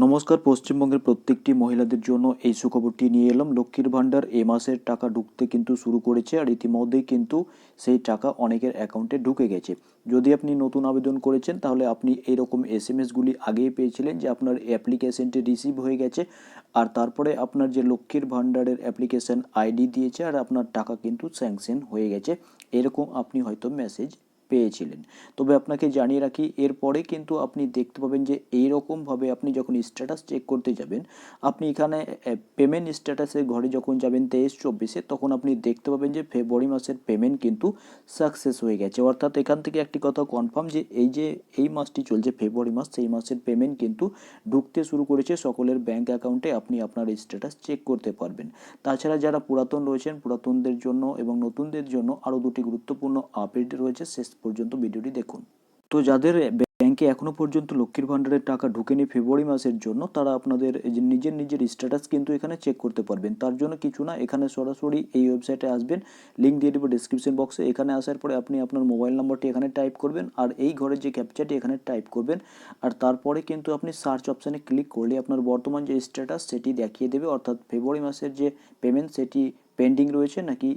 নমস্কার, পশ্চিমবঙ্গের প্রত্যেকটি মহিলাদের জন্য এই সুখবরটি নিয়ে এলাম। লক্ষ্মীর ভাণ্ডার এ মাসের টাকা ঢুকতে কিন্তু শুরু করেছে আর ইতিমধ্যেই কিন্তু সেই টাকা অনেকের অ্যাকাউন্টে ঢুকে গেছে। যদি আপনি নতুন আবেদন করেছেন, তাহলে আপনি এইরকম এস এম এসগুলি আগেই পেয়েছিলেন যে আপনার অ্যাপ্লিকেশনটি রিসিভ হয়ে গেছে আর তারপরে আপনার যে লক্ষ্মীর ভাণ্ডারের অ্যাপ্লিকেশন আইডি দিয়েছে আর আপনার টাকা কিন্তু স্যাংশন হয়ে গেছে। এরকম আপনি হয়তো মেসেজ পেয়েছিলেন। তবে আপনাকে জানিয়ে রাখি, এরপরে কিন্তু আপনি দেখতে পাবেন যে এই রকমভাবে আপনি যখন স্ট্যাটাস চেক করতে যাবেন, আপনি এখানে পেমেন্ট স্ট্যাটাসের ঘরে যখন যাবেন তেইশ চব্বিশে, তখন আপনি দেখতে পাবেন যে ফেব্রুয়ারি মাসের পেমেন্ট কিন্তু সাকসেস হয়ে গেছে। অর্থাৎ এখান থেকে একটি কথা কনফার্ম যে এই যে, এই মাসটি চলছে, ফেব্রুয়ারি মাস, সেই মাসের পেমেন্ট কিন্তু ঢুকতে শুরু করেছে সকলের ব্যাংক অ্যাকাউন্টে আপনি আপনার স্ট্যাটাস চেক করতে পারবেন। তাছাড়া যারা পুরাতন রয়েছেন, পুরাতনদের জন্য এবং নতুনদের জন্য আরও দুটি গুরুত্বপূর্ণ আপডেট রয়েছে, শেষ পর্যন্ত ভিডিওটি দেখুন। তো যাদের ব্যাংকে এখনও পর্যন্ত লক্ষ্মীর ভাণ্ডারের টাকা ঢুকেনি ফেব্রুয়ারি মাসের জন্য, তারা আপনাদের নিজের নিজের স্ট্যাটাস কিন্তু এখানে চেক করতে পারবেন। তার জন্য কিছু না, এখানে সরাসরি এই ওয়েবসাইটে আসবেন। লিঙ্ক দিয়ে দেবো ডিসক্রিপশন বক্সে এখানে আসার পরে আপনি আপনার মোবাইল নম্বরটি এখানে টাইপ করবেন আর এই ঘরের যে ক্যাপচারটি এখানে টাইপ করবেন। আর তারপরে কিন্তু আপনি সার্চ অপশানে ক্লিক করলে আপনার বর্তমান যে স্ট্যাটাস সেটি দেখিয়ে দেবে। অর্থাৎ ফেব্রুয়ারি মাসের যে পেমেন্ট সেটি পেন্ডিং রয়েছে নাকি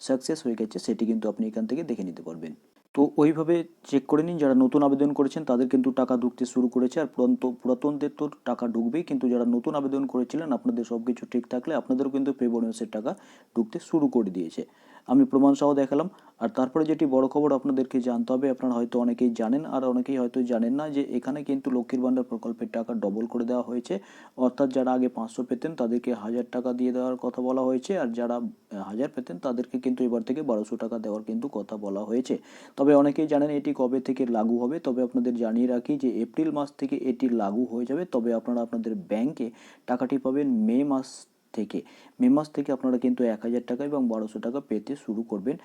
সাকসেস হয়ে গেছে সেটি কিন্তু আপনি এখান থেকে দেখে নিতে পারবেন। তো ওইভাবে চেক করে নিন, যারা নতুন আবেদন করেছেন তাদের কিন্তু টাকা ঢুকতে শুরু করেছে আর পুরান্ত, পুরাতনদের তো টাকা ঢুকবেই, কিন্তু যারা নতুন আবেদন করেছিলেন আপনাদের সব কিছু ঠিক থাকলে আপনাদেরও কিন্তু মাসের টাকা ঢুকতে শুরু করে দিয়েছে। আমি প্রমাণসহ দেখালাম আর তারপরে যেটি বড় খবর আপনাদেরকে জানতে হবে, আপনারা হয়তো অনেকেই জানেন আর অনেকেই হয়তো জানেন না যে এখানে কিন্তু লক্ষ্মীর ভাণ্ডার প্রকল্পের টাকা ডবল করে দেওয়া হয়েছে। অর্থাৎ যারা আগে পাঁচশো পেতেন তাদেরকে হাজার টাকা দিয়ে দেওয়ার কথা বলা হয়েছে আর যারা হাজার পেতেন তাদেরকে কিন্তু এবার থেকে বারোশো টাকা দেওয়ার কিন্তু কথা বলা হয়েছে। তবে অনেকেই জানেন এটি কবে থেকে লাগু হবে। তবে আপনাদের জানিয়ে রাখি যে এপ্রিল মাস থেকে এটি লাগু হয়ে যাবে। তবে আপনারা আপনাদের ব্যাংকে টাকাটি পাবেন মে মাস থেকে। মে মাস থেকে আপনারা কিন্তু এক হাজার টাকা এবং বারোশো টাকা পেতে শুরু করবেন।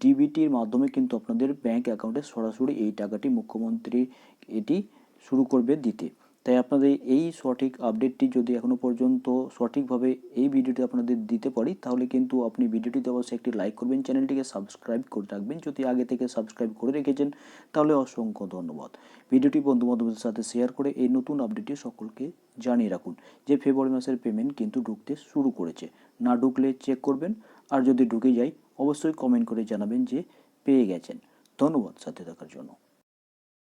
ডিবিটির মাধ্যমে কিন্তু আপনাদের ব্যাংক অ্যাকাউন্টে সরাসরি এই টাকাটি মুখ্যমন্ত্রী এটি শুরু করবে দিতে। তাই আপনাদের এই সঠিক আপডেটটি যদি এখনও পর্যন্ত সঠিকভাবে এই ভিডিওটি আপনাদের দিতে পারি, তাহলে কিন্তু আপনি ভিডিওটিতে অবশ্যই একটি লাইক করবেন চ্যানেলটিকে সাবস্ক্রাইব করে রাখবেন। যদি আগে থেকে সাবস্ক্রাইব করে রেখেছেন, তাহলে অসংখ্য ধন্যবাদ। ভিডিওটি বন্ধু বান্ধবদের সাথে শেয়ার করে এই নতুন আপডেটটি সকলকে জানিয়ে রাখুন যে ফেব্রুয়ারি মাসের পেমেন্ট কিন্তু ঢুকতে শুরু করেছে। না ঢুকলে চেক করবেন, আর যদি ঢুকে যায়, অবশ্যই কমেন্ট করে জানাবেন যে পেয়ে গেছেন। ধন্যবাদ, সাথে থাকার জন্য।